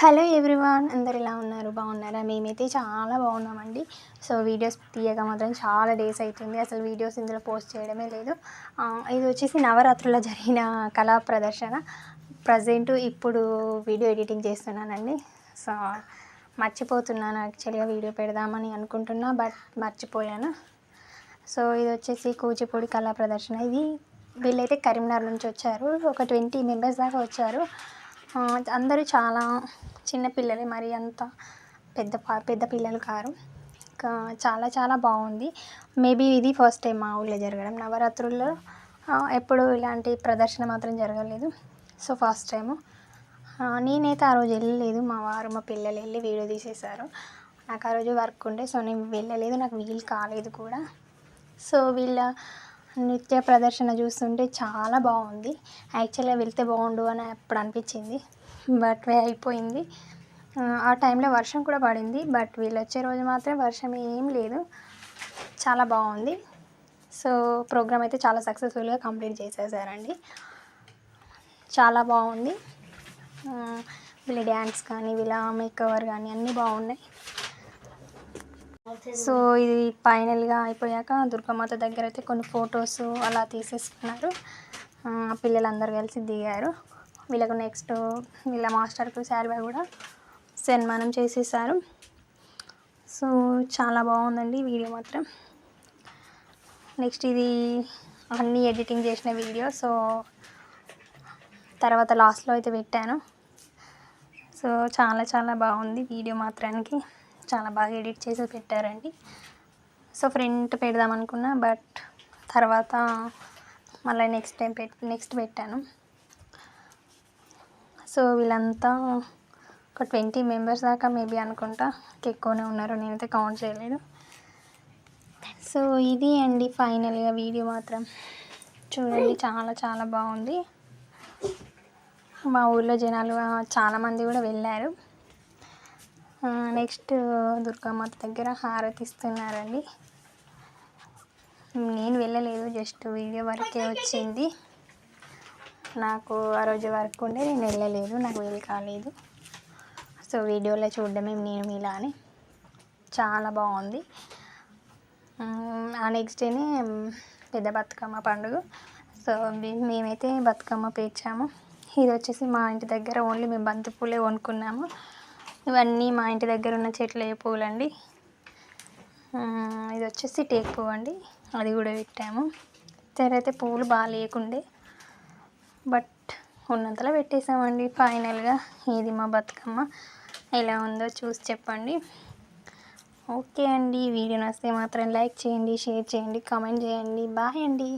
Hello everyone అందరు ఎలా ఉన్నారు? బాగున్నారా? మేమైతే చాలా బాగున్నామండి. సో వీడియోస్ తీయగా మాత్రం చాలా డేస్ అవుతుంది అసలు వీడియోస్ ఇందులో పోస్ట్ చేయడమే లేదు. ఇది వచ్చేసి నవరాత్రుల్లో జరిగిన కళా ప్రదర్శన. ప్రజెంట్ ఇప్పుడు వీడియో ఎడిటింగ్ చేస్తున్నానండి. సో మర్చిపోతున్నాను. యాక్చువల్గా వీడియో పెడదామని అనుకుంటున్నా బట్ మర్చిపోయాను. సో ఇది వచ్చేసి కూచిపూడి కళా ప్రదర్శన. ఇది వీళ్ళైతే కరీంనగర్ నుంచి వచ్చారు. ఒక ట్వంటీ మెంబర్స్ దాకా వచ్చారు. అందరూ చాలా చిన్నపిల్లలే మరి అంత పెద్ద పెద్ద పిల్లలు కారు. ఇంకా చాలా చాలా బాగుంది. మేబీ ఇది ఫస్ట్ టైం మా ఊళ్ళో జరగడం. నవరాత్రుల్లో ఎప్పుడు ఇలాంటి ప్రదర్శన మాత్రం జరగలేదు. So first time. నేనైతే ఆ రోజు వెళ్ళలేదు. మా వారు మా పిల్లలు వెళ్ళి వీడియో తీసేశారు. నాకు ఆ రోజు వర్క్ ఉండే సో నేను వెళ్ళలేదు. నాకు వీలు కాలేదు కూడా. సో వీళ్ళ నృత్య ప్రదర్శన చూస్తుంటే చాలా బాగుంది. యాక్చువల్గా వెళ్తే బాగుండు అని అప్పుడు అనిపించింది. బట్ అయిపోయింది. ఆ, టైంలో వర్షం కూడా పడింది. బట్ వీళ్ళు వచ్చే రోజు మాత్రం వర్షం ఏం లేదు. చాలా బాగుంది. సో ప్రోగ్రామ్ అయితే చాలా సక్సెస్ఫుల్గా కంప్లీట్ చేసేసారండి. చాలా బాగుంది. వీళ్ళ డ్యాన్స్ కానీ వీళ్ళ మేకవర్ కానీ అన్నీ బాగున్నాయి. సో ఇది ఫైనల్గా అయిపోయాక దుర్గామాత దగ్గర అయితే కొన్ని ఫొటోస్ అలా తీసేసుకున్నారు. పిల్లలందరూ కలిసి దిగారు. వీళ్ళకు నెక్స్ట్ వీళ్ళ మాస్టర్కు శాల్వా కూడా సన్మానం చేసేసారు. సో చాలా బాగుందండి వీడియో మాత్రం. నెక్స్ట్ ఇది అన్నీ ఎడిటింగ్ చేసిన వీడియో. సో తర్వాత లాస్ట్లో అయితే పెట్టాను. సో చాలా చాలా బాగుంది వీడియో మాత్రానికి. చాలా బాగా ఎడిట్ చేసి పెట్టారండి. సో ఫ్రంట్ పెడదాం అనుకున్నా బట్ తర్వాత మళ్ళీ నెక్స్ట్ టైం పెట్ నెక్స్ట్ పెట్టాను. సో వీళ్ళంతా ఒక ట్వంటీ మెంబర్స్ దాకా మేబీ అనుకుంటా ఎక్కువనే ఉన్నారు. నేనైతే కౌంట్ చేయలేదు. సో ఇది అండి ఫైనల్గా వీడియో మాత్రం. చూడండి చాలా చాలా బాగుంది. మా ఊళ్ళో జనాలు చాలామంది కూడా వెళ్ళారు. నెక్స్ట్ దుర్గామాత దగ్గర హారతి ఇస్తున్నారండి నేను వెళ్ళలేదు జస్ట్ వీడియో వరకే వచ్చింది. నాకు ఆ రోజు వర్క్ ఉండే నేను వెళ్ళలేదు నాకు వీలు కాలేదు. సో వీడియోలో చూడడమే నేను మీలానే చాలా బాగుంది. ఆ నెక్స్ట్ డేనే పెద్ద బతుకమ్మ పండుగ. సో మేమైతే బతుకమ్మ పేర్చాము. ఇది వచ్చేసి మా ఇంటి దగ్గర ఓన్లీ మేము బంతిపూలే కొనుక్కున్నాము. ఇవన్నీ మా ఇంటి దగ్గర ఉన్న చెట్ల పూలండి. ఇది వచ్చేసి టేక్ పువ్వు అండి. అది కూడా పెట్టాము. అయితే పువ్వులు బాగా లేకుండే బట్ ఉన్నంతలో పెట్టేసామండి. ఫైనల్గా ఇది మా బతుకమ్మ. ఎలా ఉందో చూసి చెప్పండి. ఓకే అండి. వీడియో నచ్చితే మాత్రం లైక్ చేయండి షేర్ చేయండి కామెంట్ చేయండి. బాయ్ అండి.